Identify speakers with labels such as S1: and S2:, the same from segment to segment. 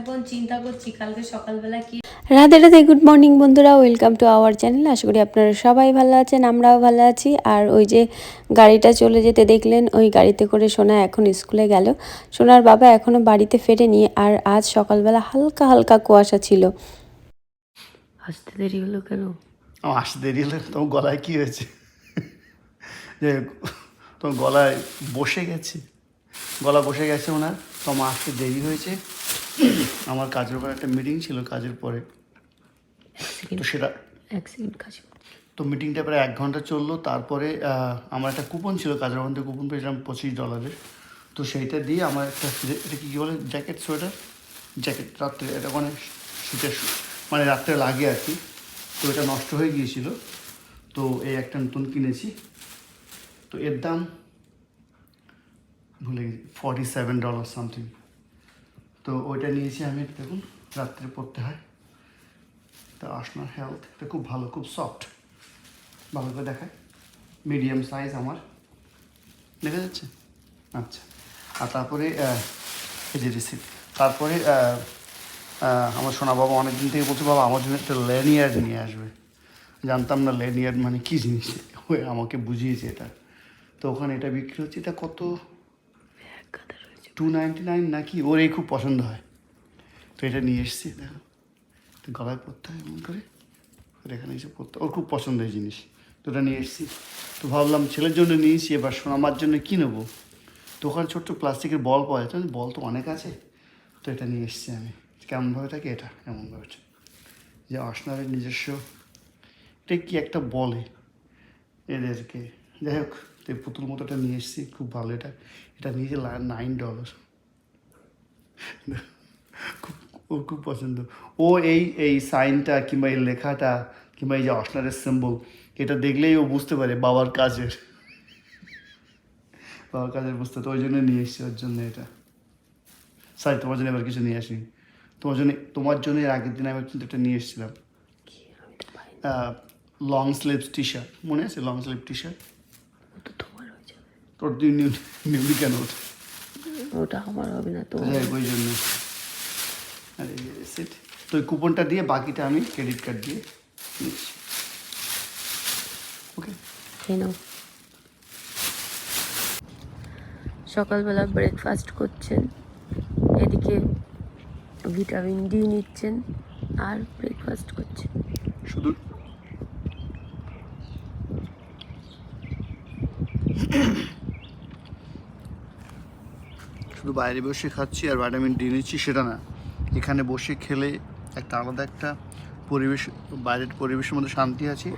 S1: এখন চিন্তা করছি কালকে সকালবেলা কি
S2: রাধে রাধে গুড মর্নিং বন্ধুরা ওয়েলকাম টু আওয়ার চ্যানেল আশা করি আপনারা সবাই ভালো আছেন আমরাও ভালো আছি। আর ওই যে গাড়িটা চলে যেতে দেখলেন ওই গাড়িতে করে সোনা এখন স্কুলে গেল। সোনার বাবা এখনও বাড়িতে ফেরেনি আর আজ সকালবেলা হালকা হালকা কুয়াশা ছিল। আসতে দেরি হলো কেন?
S3: আসতে দেরি হলে তোমার গলায় কী হয়েছে? যে তোমার গলায় বসে গেছে। গলা বসে গেছে ওনার তোমার আসতে দেরি হয়েছে। আমার কাজের পরে একটা মিটিং ছিল কাজের পরে। তো সেটা
S2: এক সেকেন্ড কাজ
S3: তো মিটিংটা প্রায় এক ঘণ্টা চলল। তারপরে আমার একটা কুপন ছিল কাজের মধ্যে। কুপন পেয়েছিলাম পঁচিশ ডলারের তো সেইটা দিয়ে আমার একটা এটা কি বলে? জ্যাকেট সোয়েটার জ্যাকেট রাত্রে এটা মানে শীতের মানে রাত্রে লাগে আর কি। তো এটা নষ্ট হয়ে গিয়েছিল। তো এই একটা নতুন কিনেছি। তো এর দাম ভুলে গেছি। ফর্টি সেভেন ডলার সামথিং তো ওইটা নিয়েছি আমি দেখুন রাত্রে পড়তে হয়। তা আসনার হেলথ এটা খুব ভালো, খুব সফট ভালো করে দেখায় মিডিয়াম সাইজ আমার। দেখা যাচ্ছে? আচ্ছা। আর তারপরে এই যে রিসিপ্ট তারপরে আমার সোনা বাবা অনেকদিন থেকে বলছে, বাবা, আমার জন্য একটা লেনিয়ার্ড নিয়ে আসবে। জানতাম না লেনিয়ার্ড মানে কী জিনিস। ওই আমাকে বুঝিয়েছে এটা। তো ওখানে এটা বিক্রি হচ্ছে। এটা কত? টু নাইনটি নাইন নাকি? ওর এই খুব পছন্দ হয়। তো এটা নিয়ে এসছি, দেখো। গলায় পরতে হয় এমন করে। আর এখানে এসে পরতে ওর খুব পছন্দের জিনিস। তো ওটা নিয়ে এসেছি। তো ভাবলাম ছেলের জন্য নিয়েছি, এবার সোনামার জন্য কী নেব? তো ওখানে ছোট্ট প্লাস্টিকের বল পাওয়া যায়। বল তো অনেক আছে। তো এটা নিয়ে এসেছি আমি। কেমনভাবে থাকে এটা? এমনভাবে যে আসনারের নিজস্ব। এটা কি একটা বলে? এদেরকে। যাই হোক। তো এই পুতুল মতো এটা নিয়ে এসেছি খুব ভালো এটা। এটা নিয়েছে নাইন ডলার খুব ওর খুব পছন্দ। ও এই এই সাইনটা কিংবা এই লেখাটা কিংবা এই যে অসনারের সিম্বল এটা দেখলেই ও বুঝতে পারে বাবার কাজের। বাবার কাজের বুঝতে তো ওই জন্য নিয়ে এসেছি ওর জন্য এটা। সরি তোমার জন্য এবার কিছু নিয়ে আসি তোমার জন্য তোমার জন্য এর আগের দিন আমি কিন্তু এটা নিয়ে এসেছিলাম। লং স্লিভস টি শার্ট মনে আছে long sleeve T shirt newly কেন ওটা
S2: আমার হবে না তো।
S3: ওই জন্য। আর এই তো ওই কুপনটা দিয়ে বাকিটা আমি ক্রেডিট কার্ড দিয়ে নিচ্ছি। ওকে
S2: খেয়ে নাও। সকালবেলা ব্রেকফাস্ট করছেন এদিকে ভিটামিন ডি নিচ্ছেন আর ব্রেকফাস্ট করছেন।
S3: শুধু? শুধু বাইরে বসে খাচ্ছি আর ভিটামিন ডি নিচ্ছি, সেটা না। এখানে বসে খেলে একটা আলাদা একটা পরিবেশ, বাইরের পরিবেশের মধ্যে শান্তি আছে।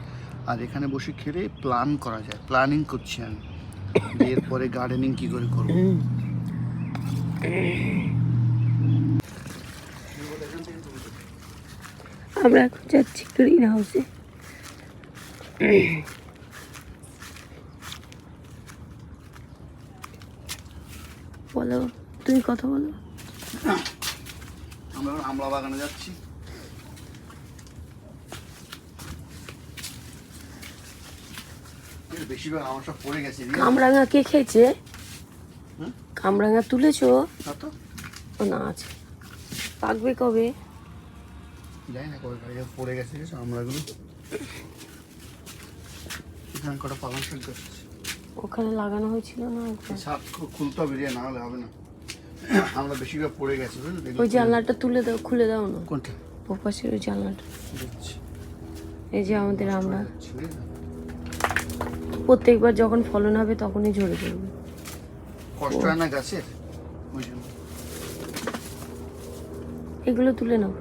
S3: আর এখানে বসে খেলে প্ল্যান করা যায় প্ল্যানিং করছি আমি। এরপরে গার্ডেনিং কী করে করব?
S2: আমরা এখন যাচ্ছি গ্রিন হাউসে বলো। তুমি কথা বলো।
S3: আমরা আমলা বাগানে যাচ্ছি। বেশিরভাগ আমার সব পড়ে গেছে।
S2: কামরাঙা কে খেয়েছে? কামরাঙা তুলেছো? ও না আছে পাকবে কবে?
S3: যাই না কবে পড়ে গেছে আমরাগুলো। এখানে কটা পালং শাক
S2: ওখানে লাগানো হয়েছিল না?
S3: খু- খুলতে হবে না হলে হবে না। আমরা বেশিরভাগ পড়ে গেছে বুঝলি?
S2: ওই জানলাটা তুলে দাও খুলে দাও না?
S3: কোনটা?
S2: ওপাশের ওই জানলাটা। এই যে আমাদের আমরা। প্রত্যেকবার যখন ফলন হবে তখনই ঝরে পড়বে।
S3: কষ্ট হয় না গাছের?
S2: এগুলো তুলে নাও।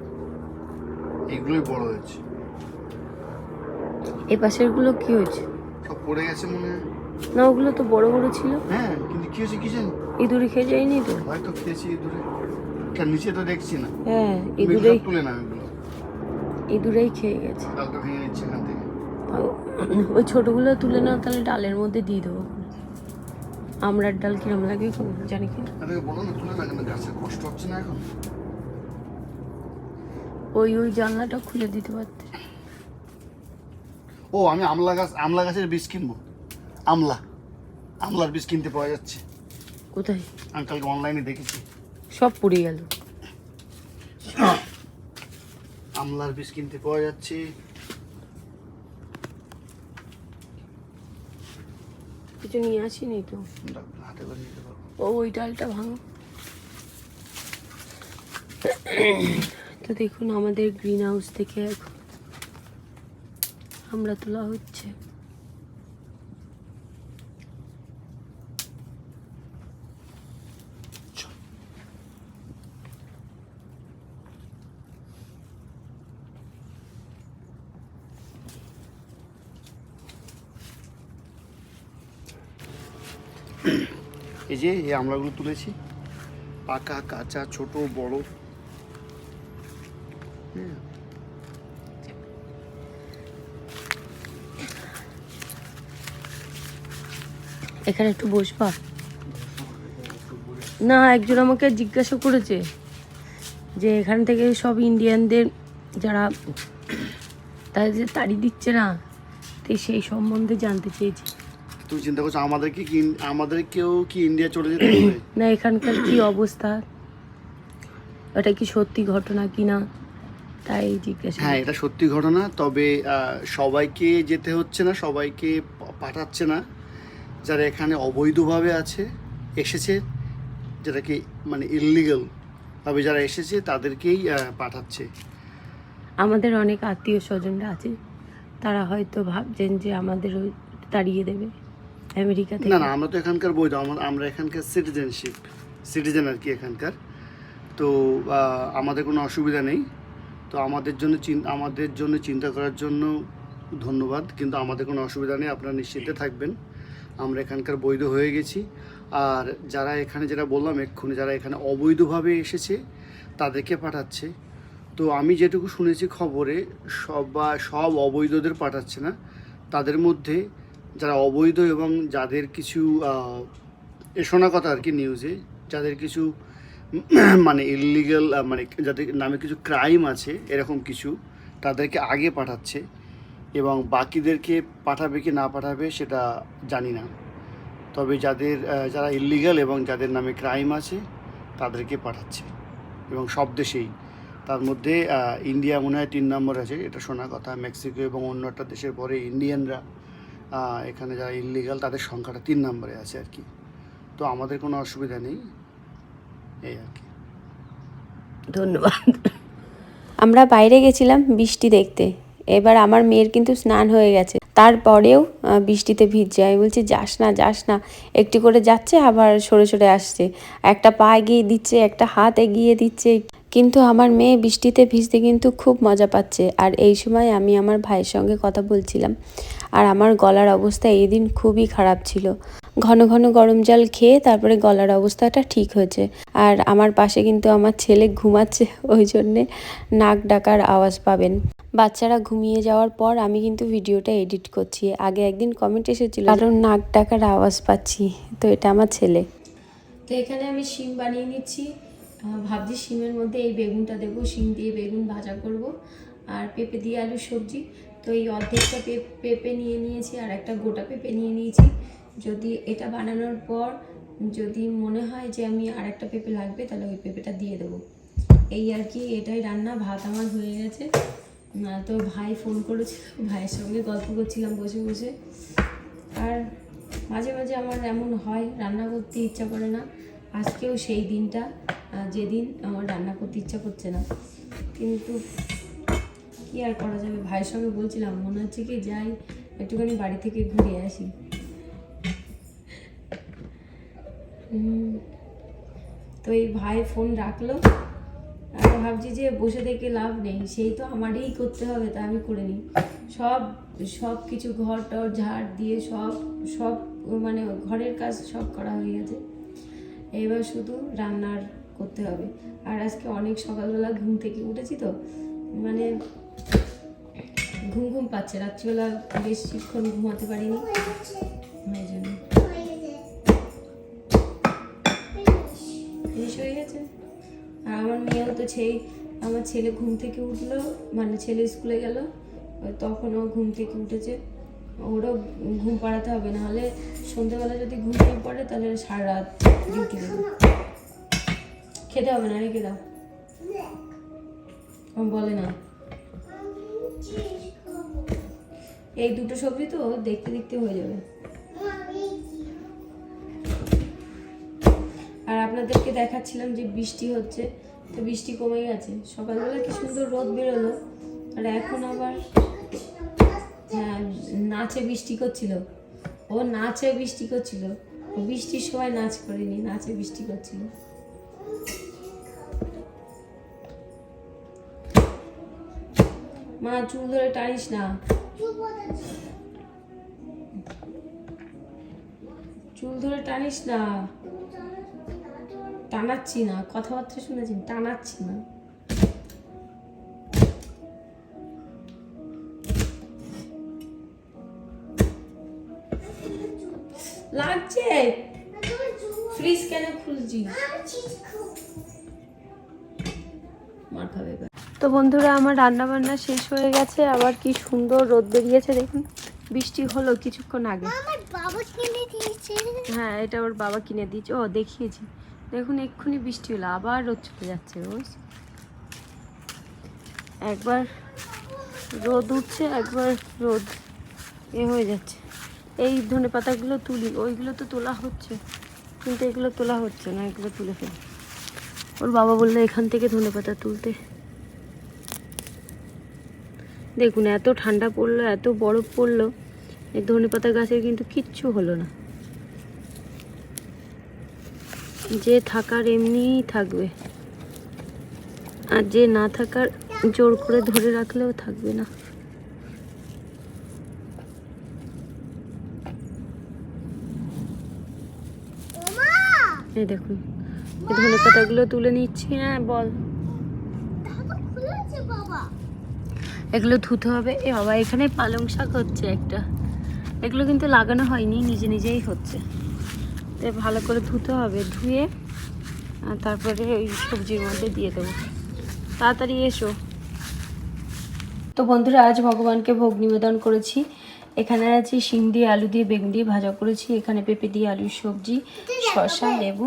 S3: এগুলোই বড় হয়েছে।
S2: এই পাশেরগুলো কি হয়েছে?
S3: সব পড়ে গেছে মনে হয়।
S2: না ওগুলো তো বড় বড় ছিল।
S3: হ্যাঁ কিন্তু কি হয়েছে কি জানি?
S2: ইঁদুরে খেয়ে যায়নি তো?
S3: হয়তো খেয়েছি দূরে কেন নিচে তো দেখছি না।
S2: হ্যাঁ ইঁদুরেই
S3: তুলে এগুলো।
S2: ইঁদুরেই খেয়ে গেছে।
S3: কালকে ভেঙে নিচ্ছে এখান থেকে।
S2: ওই ছোটগুলো তুলে নাও তাহলে ডালের মধ্যে দিয়ে দেবো। আমরার ডাল কিরম লাগে জানি কি?
S3: না না কষ্ট হচ্ছে না এখন।
S2: ওই ওই জানলাটা খুলে দিতে পারতে।
S3: ও আমি আমলা গাছ আমলা গাছের বীজ কিনবো। আমলা। আমলার বীজ কিনতে পাওয়া যাচ্ছে।
S2: কোথায়?
S3: আমি কালকে অনলাইনে দেখেছি।
S2: সব পুড়ে গেল।
S3: আমলার বীজ কিনতে পাওয়া যাচ্ছে।
S4: কিছু নিয়ে আসিনি তো?
S3: হাতে করে নিতে পারব।
S4: ও ওই ডালটা ভাঙো। তো দেখুন আমাদের গ্রিন হাউস থেকে এখন আমরা তোলা হচ্ছে।
S3: এই যে এই আমলাগুলো তুলেছি। পাকা, কাঁচা, ছোট, বড়।
S4: এখানে একটু বসবা। না, একজন আমাকে জিজ্ঞাসা করেছে যে এখান থেকে সব ইন্ডিয়ানদের যারা তাদের যে তাড়ি দিচ্ছে না, তো সেই সম্বন্ধে জানতে চেয়েছি।
S3: তুমি চিন্তা করছ আমাদেরকে কি আমাদেরকেও কি ইন্ডিয়া চলে যেতে হবে
S4: না এখানকার কি অবস্থা? এটা কি সত্যি ঘটনা কি না তাই জিজ্ঞাসা
S3: হ্যাঁ এটা সত্যি ঘটনা তবে সবাইকে যেতে হচ্ছে না সবাইকে পাঠাচ্ছে না। যারা এখানে অবৈধভাবে আছে এসেছে যেটাকে মানে ইললিগাল ভাবে যারা এসেছে তাদেরকেই পাঠাচ্ছে।
S4: আমাদের অনেক আত্মীয় স্বজনরা আছে তারা হয়তো ভাবছেন যে আমাদের তাড়িয়ে দেবে। আমেরিকা থেকে?
S3: না না আমরা তো এখানকার বৈধ আমরা- আমরা এখানকার সিটিজেনশিপ সিটিজেন আর কি এখানকার। তো আমাদের কোনো অসুবিধা নেই। তো আমাদের জন্য আমাদের জন্য চিন্তা করার জন্য ধন্যবাদ কিন্তু আমাদের কোনো অসুবিধা নেই আপনারা নিশ্চিন্তে থাকবেন। আমরা এখানকার বৈধ হয়ে গেছি। আর যারা এখানে যেটা বললাম এক্ষুনি যারা এখানে অবৈধভাবে এসেছে তাদেরকে পাঠাচ্ছে। তো আমি যেটুকু শুনেছি খবরে সব বা সব অবৈধদের পাঠাচ্ছে না। তাদের মধ্যে যারা অবৈধ এবং যাদের কিছু শোনা কথা আর কি নিউজে যাদের কিছু মানে ইলিগাল মানে যাদের নামে কিছু ক্রাইম আছে, এরকম কিছু, তাদেরকে আগে পাঠাচ্ছে এবং বাকিদেরকে পাঠাবে কি না পাঠাবে সেটা জানি না। তবে যাদের যারা ইলিগাল এবং যাদের নামে ক্রাইম আছে, তাদেরকে পাঠাচ্ছে। এবং সব দেশেই। তার মধ্যে ইন্ডিয়া মনে হয় তিন নম্বর আছে, এটা শোনা কথা। মেক্সিকো এবং অন্য একটা দেশের পরে ইন্ডিয়ানরা এখানে যারা ইলিগাল তাদের সংখ্যাটা তিন নম্বরে আছে আর কি। তো আমাদের কোনো অসুবিধা নেই। এই আর কি।
S4: ধন্যবাদ।
S5: আমরা বাইরে গেছিলাম বৃষ্টি দেখতে। এবার আমার মেয়ের কিন্তু স্নান হয়ে গেছে। তারপরেও বৃষ্টিতে ভিজছে। আমি বলছি, যাস না যাস না। একটি করে যাচ্ছে, আবার সরে সরে আসছে। একটা পা এগিয়ে দিচ্ছে, একটা হাত এগিয়ে দিচ্ছে। কিন্তু আমার মেয়ে বৃষ্টিতে ভিজতে কিন্তু খুব মজা পাচ্ছে। আর এই সময় আমি আমার ভাইয়ের সঙ্গে কথা বলছিলাম। আর আমার গলার অবস্থা এই দিন খুবই খারাপ ছিল। ঘন ঘন গরম জল খেয়ে তারপরে গলার অবস্থাটা ঠিক হয়েছে। আর আমার পাশে কিন্তু আমার ছেলে ঘুমাচ্ছে, ওই জন্যে নাক ডাকার আওয়াজ পাবেন। বাচ্চারা ঘুমিয়ে যাওয়ার পর আমি কিন্তু ভিডিওটা এডিট করছি। আগে একদিন কমেন্ট এসেছিল, কারণ নাক ডাকার আওয়াজ পাচ্ছি। তো এটা আমার ছেলে।
S2: তো এখানে আমি শিম বানিয়ে নিচ্ছি। ভাবছি শিমের মধ্যে এই বেগুনটা দেবো, শিম দিয়ে বেগুন ভাজা করব আর পেঁপে দিয়ে আলু সবজি। তো এই অর্ধেকটা পেঁপে নিয়ে নিয়েছি আর একটা গোটা পেঁপে নিয়ে নিয়েছি। যদি এটা বানানোর পর যদি মনে হয় যে আমি আর একটা পেঁপে লাগবে, তাহলে ওই পেঁপেটা দিয়ে দেবো। এই আর কি, এটাই রান্না, ভাত আমার হয়ে গেছে। তো ভাই ফোন করেছিল, ভাইয়ের সঙ্গে গল্প করছিলাম বসে বসে। আর মাঝে মাঝে আমার এমন হয়, রান্না করতে ইচ্ছা করে না। আজকেও সেই দিনটা। যেদিন আমার রান্না করতে ইচ্ছা করছে না। কিন্তু কি আর করা যাবে? ভাইয়ের সঙ্গে বলছিলাম, মনে হচ্ছে কি যাই, একটুখানি বাড়ি থেকে ঘুরে আসি। তো এই ভাই ফোন রাখল আর ভাবছি যে বসে থেকে লাভ নেই, সেই তো আমারই করতে হবে, তা আমি করে নিই। সব সব কিছু ঘর টর ঝাড় দিয়ে সব সব মানে ঘরের কাজ সব করা হয়ে গেছে। এবার শুধু রান্নার করতে হবে। আর আজকে অনেক সকালবেলা ঘুম থেকে উঠেছি তো মানে ঘুম ঘুম পাচ্ছে। রাত্রিবেলা বেশিক্ষণ ঘুমাতে পারিনি। জন্য। গেছে। আর আমার মেয়েও তো সেই, আমার ছেলে ঘুম থেকে উঠল মানে ছেলে স্কুলে গেল ও ঘুম থেকে উঠেছে। ওরও ঘুম পাড়াতে হবে না হলে সন্ধ্যেবেলা যদি ঘুমিয়ে পড়ে, তাহলে সারা রাত ডিউটি দেবে খেতে হবে না, রেখে দাও। বলে না।
S1: এই দুটো সবজি তো দেখতে দেখতে হয়ে যাবে। আর আপনাদেরকে দেখাচ্ছিলাম যে বৃষ্টি হচ্ছে, তো বৃষ্টি কমে গেছে। সকালবেলা কি সুন্দর রোদ বেরোলো, আর এখন আবার হ্যাঁ নাচে বৃষ্টি করছিল। ও নাচে বৃষ্টি করছিল। ও বৃষ্টির সময় নাচ করেনি, নাচে বৃষ্টি করছিল। মা চুল ধরে টানিস না। চুল ধরে টানিস না। টানাচ্ছি না কথাবার্তা শুনেছি টানাচ্ছি না। লাগছে? ফ্রিজ কেন খুলছি
S2: তো বন্ধুরা আমার রান্না বান্না শেষ হয়ে গেছে। আবার কি সুন্দর রোদ বেরিয়েছে দেখুন। বৃষ্টি হলো কিছুক্ষণ আগে। হ্যাঁ এটা ওর বাবা কিনে দিয়েছে। ও দেখিয়েছি। দেখুন এক্ষুনি বৃষ্টি হলো। আবার রোদ চলে যাচ্ছে রোজ একবার রোদ উঠছে একবার রোদ এ হয়ে যাচ্ছে। এই ধনে পাতাগুলো তুলি। ওইগুলো তো তোলা হচ্ছে। কিন্তু এগুলো তোলা হচ্ছে না এগুলো তুলে ফেলি। ওর বাবা বলল এখান থেকে ধনে পাতা তুলতে দেখুন এত ঠান্ডা পড়ল এত বরফ পড়ল এই ধনে পাতা গাছের কিন্তু কিচ্ছু হলো না। যে থাকার এমনিই থাকবে। আর যে না থাকার জোর করে ধরে রাখলেও থাকবে না। এই দেখুন এই ধনে পাতাগুলো তুলে নিচ্ছি হ্যাঁ বল
S6: দাদা খুলেছে বাবা
S2: এগুলো ধুতে হবে। এ বাবা, এখানে পালং শাক হচ্ছে একটা। এগুলো কিন্তু লাগানো হয়নি, নিজে নিজেই হচ্ছে। তো ভালো করে ধুতে হবে, ধুয়ে তারপরে ওই সবজির মধ্যে দিয়ে দেবো। তাড়াতাড়ি এসো। তো বন্ধুরা, আজ ভগবানকে ভোগ নিবেদন করেছি। এখানে আছে শিম দিয়ে আলু দিয়ে বেগুন দিয়ে ভাজা করেছি। এখানে পেঁপে দিয়ে আলুর সবজি, শসা, লেবু,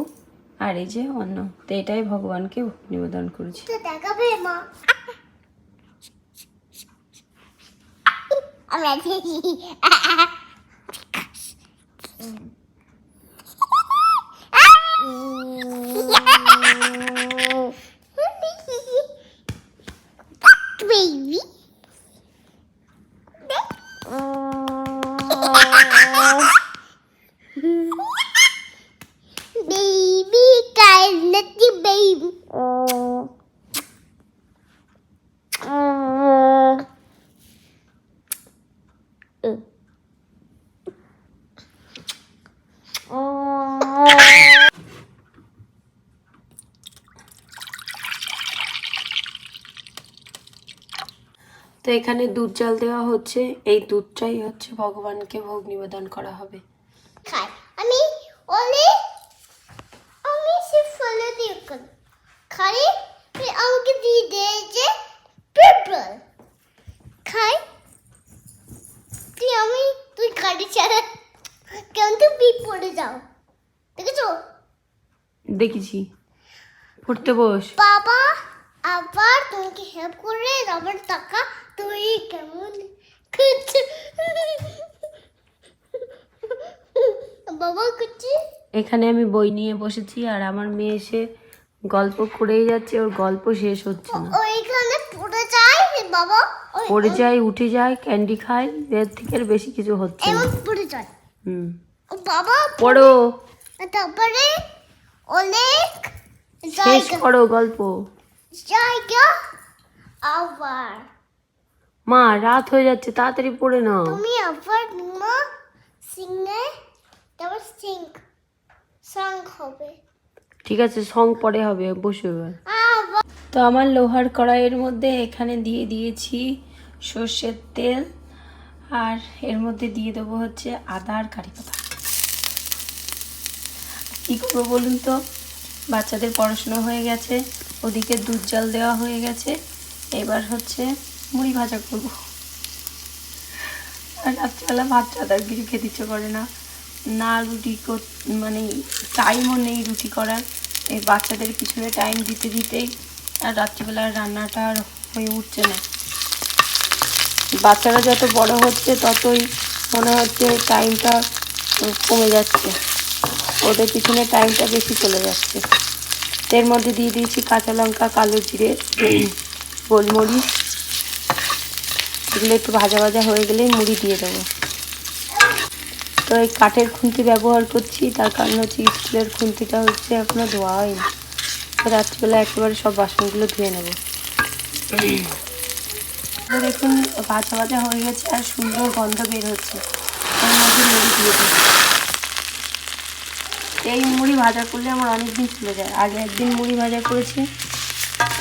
S2: আর এই যে অন্য তো এটাই ভগবানকে ভোগ নিবেদন করেছি।
S6: তো দেখাবে মা আমি আছি Baby. baby,
S2: তো এখানে দুধ জল দেওয়া হচ্ছে। এই দুধটাই হচ্ছে ভগবানকে ভোগ নিবেদন করা হবে
S6: খাই আমি ওলে আমি সে ফলে দিয়ে কর খাই তুই আমাকে দিয়ে দিয়েছে পার্পল খাই তুই আমি তুই গাড়ি চালা কেমন তুই বিপ পড়ে যাও দেখেছ
S2: দেখেছি। পড়তে বস।
S6: বাবা আবার তোমাকে হেল্প করে আবার টাকা তুই কেমন বাবা করছে?
S2: এখানে আমি বই নিয়ে বসেছি আর আমার মেয়ে এসে গল্প করেই যাচ্ছে। ওর গল্প শেষ হচ্ছে না।
S6: ওইখানে পড়ে যায় বাবা।
S2: পড়ে যায় উঠে যায় ক্যান্ডি খায় এর থেকে আর বেশি কিছু হচ্ছে না।
S6: পড়ে যায়।
S2: হুম।
S6: ও বাবা
S2: পড়ো।
S6: তারপরে অনেক
S2: শেষ করো গল্প।
S6: জায়গা আবার।
S2: মা রাত হয়ে যাচ্ছে তাড়াতাড়ি পড়ে নাও।
S6: তুমি আবার মা সিঙ্গে তারপর সিঙ্ক সং হবে।
S2: ঠিক আছে সং পরে হবে বসে এবার। তো আমার লোহার কড়াইয়ের মধ্যে এখানে দিয়ে দিয়েছি সর্ষের তেল আর এর মধ্যে দিয়ে দেবো হচ্ছে আদা আর কারি পাতা। কী করব বলুন তো? বাচ্চাদের পড়াশুনো হয়ে গেছে, ওদিকে দুধ জল দেওয়া হয়ে গেছে, এবার হচ্ছে মুড়ি ভাজা করব। আর রাত্রিবেলা ভাত আর কিছু খেতে ইচ্ছে করে না। না রুটি মানে টাইমও নেই রুটি করার। এই বাচ্চাদের পিছনে টাইম দিতে দিতেই আর রাত্রিবেলার রান্নাটা আর হয়ে উঠছে না।
S6: বাচ্চারা যত বড় হচ্ছে ততই মনে হচ্ছে টাইমটা কমে যাচ্ছে। ওদের পিছনে টাইমটা বেশি চলে যাচ্ছে। এর মধ্যে দিয়ে দিয়েছি কাঁচা লঙ্কা, কালো জিরে, গোলমরিচ। এগুলো একটু ভাজা ভাজা হয়ে গেলেই মুড়ি দিয়ে দেবো। তো এই কাঠের খুন্তি ব্যবহার করছি, তার কারণ হচ্ছে স্টিলের খুন্তিটা হচ্ছে এখনও ধোয়া হয়নি। তো রাত্রিবেলা একেবারে সব বাসনগুলো ধুয়ে নেব। দেখুন, ভাজা ভাজা হয়ে গেছে আর সুন্দর গন্ধ বের হচ্ছে। এর মধ্যে মুড়ি দিয়ে দিই এই মুড়ি ভাজা করলে আমার অনেক দিন চলে যায়। আগে একদিন মুড়ি ভাজা করেছি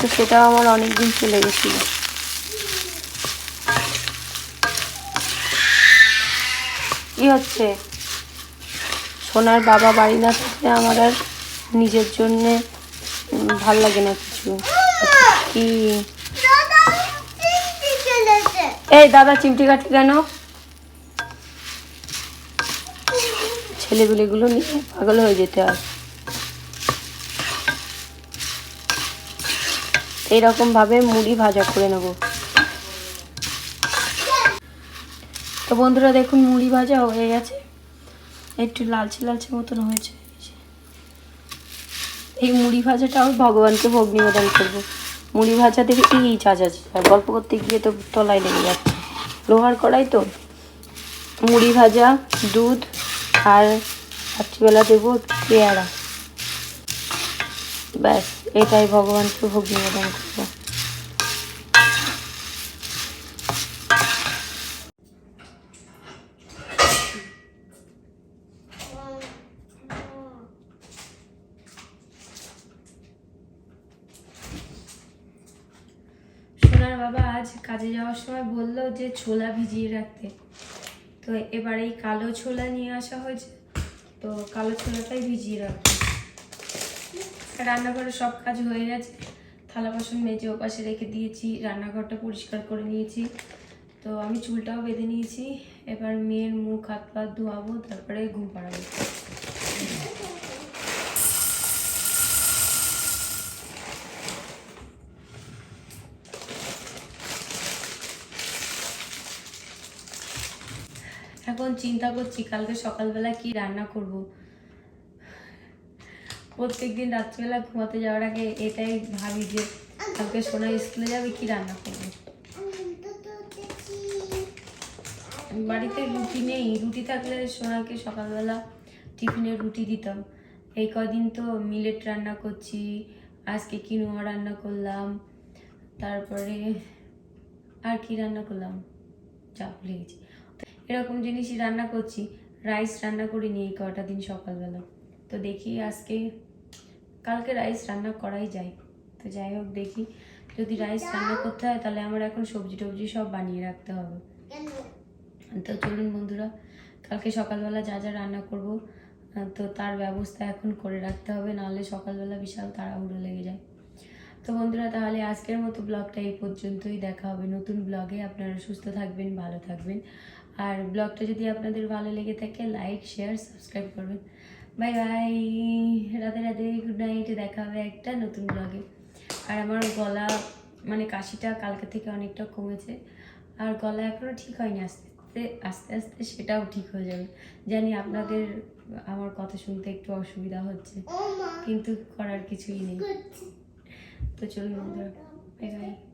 S6: তো সেটাও আমার অনেক দিন চলে গেছিল। কি হচ্ছে? সোনার বাবা বাড়ি না থাকলে আমার আর নিজের জন্যে ভালো লাগে না কিছু। কি? এই দাদা চিমটি কাটে কেন? ছেলেগুলিগুলো নিয়ে পাগল হয়ে যেতে হয়। এইরকম ভাবে মুড়ি ভাজা করে নেব। তো বন্ধুরা দেখুন মুড়ি ভাজা হয়ে গেছে। একটু লালচে লালচে মতন হয়েছে। এই মুড়ি ভাজাটাও ভগবানকে ভোগ নিবেদন করব। মুড়ি ভাজা দেখে এই যা, গল্প করতে গিয়ে তো তলায় লেগে যাচ্ছে। লোহার কড়াই তো? মুড়ি ভাজা দুধ আর রাত্রিবেলা দেবো পেয়ারা। ব্যাস, এটাই ভগবানকে ভোগ নিবেদন করব।
S2: সোনার বাবা আজ কাজে যাওয়ার সময় বলল যে ছোলা ভিজিয়ে রাখতে। তো এবার এই কালো ছোলা নিয়ে আসা হয়েছে। তো কালো ছোলাটাই ভিজিয়ে রাখব। রান্নাঘরে সব কাজ হয়ে গেছে। থালা বাসন মেজে ওপাশে রেখে দিয়েছি, রান্নাঘরটা পরিষ্কার করে নিয়েছি। তো আমি চুলটাও বেঁধে নিয়েছি। এবার মেয়ের মুখ, হাত পা ধোয়াবো, তারপরে ঘুম পাড়াবো এখন চিন্তা করছি কালকে সকালবেলা কি রান্না করব। প্রত্যেকদিন রাত্রিবেলা ঘুমাতে যাওয়ার আগে এটাই ভাবি যে কালকে সোনা স্কুলে যাবে, কি রান্না করব? বাড়িতে রুটি নেই, রুটি থাকলে সোনাকে সকালবেলা টিফিনে রুটি দিতাম। এই কদিন তো মিলেট রান্না করছি, আজকে কিনোয়া রান্না করলাম, তারপরে আর কি রান্না করলাম? যা, ভুলে গেছি। এরকম জিনিসই রান্না করছি। রাইস রান্না করিনি এই কটা দিন সকালবেলা। তো দেখি আজকে, কালকে রাইস রান্না করাই যায়। তো যাই হোক দেখি, যদি রাইস রান্না করতে হয় তাহলে আমার এখন সবজি টবজি সব বানিয়ে রাখতে হবে। তো চলুন বন্ধুরা, কালকে সকালবেলা যা যা রান্না করব, তো তার ব্যবস্থা এখন করে রাখতে হবে, নাহলে সকালবেলা বিশাল তাড়াহুড়ো লেগে যায়। তো বন্ধুরা, তাহলে আজকের মতো ব্লগটা এই পর্যন্তই। দেখা হবে নতুন ব্লগে। আপনারা সুস্থ থাকবেন, ভালো থাকবেন। আর ব্লগটা যদি আপনাদের ভালো লেগে থাকে লাইক শেয়ার সাবস্ক্রাইব করবেন। বাই বাই রাতে রাতে গুড নাইট দেখা হবে একটা নতুন ব্লগে আর আমার গলা মানে কাশিটা কালকে থেকে অনেকটা কমেছে। আর গলা এখনও ঠিক হয়নি আস্তে আস্তে আস্তে আস্তে সেটাও ঠিক হয়ে যাবে। জানি আপনাদের আমার কথা শুনতে একটু অসুবিধা হচ্ছে। কিন্তু করার কিছুই নেই। তো চলুন বন্ধুরা